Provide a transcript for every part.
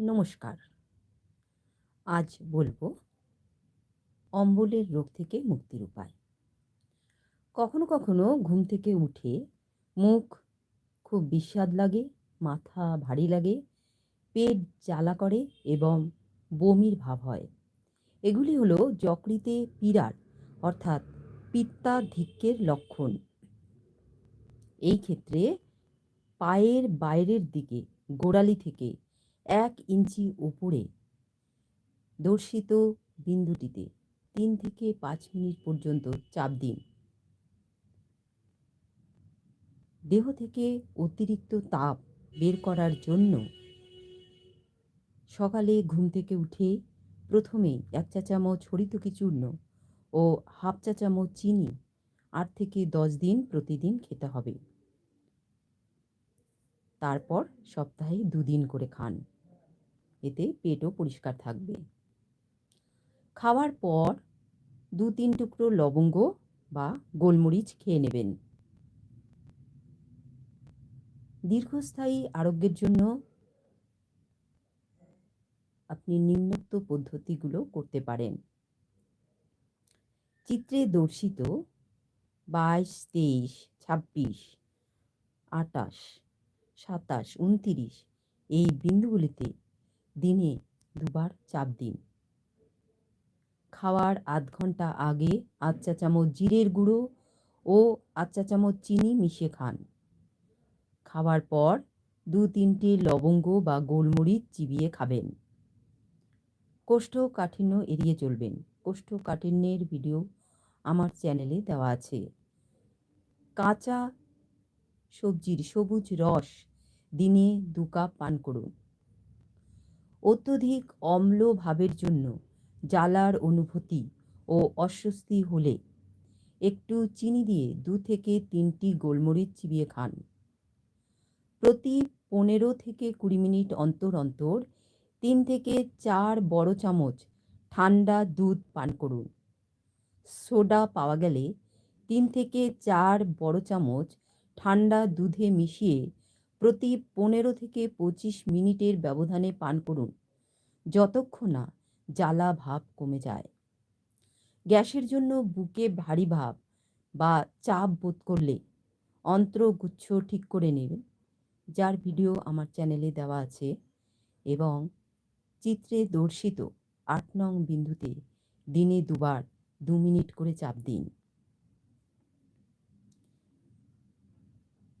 নমস্কার। আজ বলব অম্বলের রোগ থেকে মুক্তির উপায়। কখনো কখনো ঘুম থেকে উঠে মুখ খুব বিস্বাদ লাগে, মাথা ভারী লাগে, পেট জ্বালা করে এবং বমির ভাব হয়। এগুলি হলো যকৃতে পীড়ার অর্থাৎ পিত্তাধিক্যের লক্ষণ। এই ক্ষেত্রে পায়ের বাইরের দিকে, গোড়ালি থেকে এক ইঞ্চি উপরে দর্শিত বিন্দুটিতে তিন থেকে পাঁচ মিনিট পর্যন্ত চাপ দিন। দেহ থেকে অতিরিক্ত তাপ বের করার জন্য সকালে ঘুম থেকে উঠে প্রথমেই এক চা চামচ হরিতকি চূর্ণ ও হাফ চা চামচ চিনি আট থেকে দশ দিন প্রতিদিন খেতে হবে। তারপর সপ্তাহে দুদিন করে খান। এতে পেটও পরিষ্কার থাকবে। খাওয়ার পর দু তিন টুকরো লবঙ্গ বা গোলমরিচ খেয়ে নেবেন। দীর্ঘস্থায়ী আরোগ্যের জন্য আপনি নিম্নোক্ত পদ্ধতিগুলো করতে পারেন। চিত্রে দর্শিত বাইশ, তেইশ, ছাব্বিশ আটাশ সাতাশ, উনতিরিশ এই বিন্দুগুলিতে দিনে দুবার চাপ দিন। খাওয়ার আধ ঘণ্টা আগে আধ চা চামচ জিরের গুঁড়ো ও আধ চা চামচ চিনি মিশিয়ে খান। খাওয়ার পর দু তিনটে লবঙ্গ বা গোলমরিচ চিবিয়ে খাবেন। কোষ্ঠকাঠিন্য এড়িয়ে চলবেন। কোষ্ঠকাঠিন্যের ভিডিও আমার চ্যানেলে দেওয়া আছে। কাঁচা সবজির সবুজ রস দিনে দু কাপ পান করুন। অত্যধিক অম্ল ভাবের জন্য জ্বালার অনুভূতি ও অস্বস্তি হলে একটু চিনি দিয়ে দু থেকে তিনটি গোলমরিচ চিবিয়ে খান। প্রতি পনেরো থেকে কুড়ি মিনিট অন্তর অন্তর তিন থেকে চার বড় চামচ ঠান্ডা দুধ পান করুন। সোডা পাওয়া গেলে তিন থেকে চার বড় চামচ ঠান্ডা দুধে মিশিয়ে প্রতি পনেরো থেকে পঁচিশ মিনিটের ব্যবধানে পান করুন, যতক্ষণ না জ্বালা ভাব কমে যায়। গ্যাসের জন্য বুকে ভারী ভাব বা চাপ বোধ করলে অন্ত্রগুচ্ছ ঠিক করে নেবেন, যার ভিডিও আমার চ্যানেলে দেওয়া আছে এবং চিত্রে দর্শিত আট নং বিন্দুতে দিনে দুবার দু মিনিট করে চাপ দিন।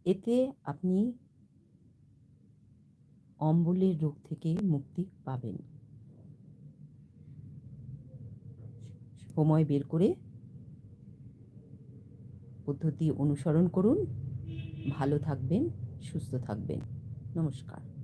এতে আপনি অম্বলের রোগ থেকে মুক্তি পাবেন। সময় বের করে পদ্ধতি অনুসরণ করুন। ভালো থাকবেন, সুস্থ থাকবেন। নমস্কার।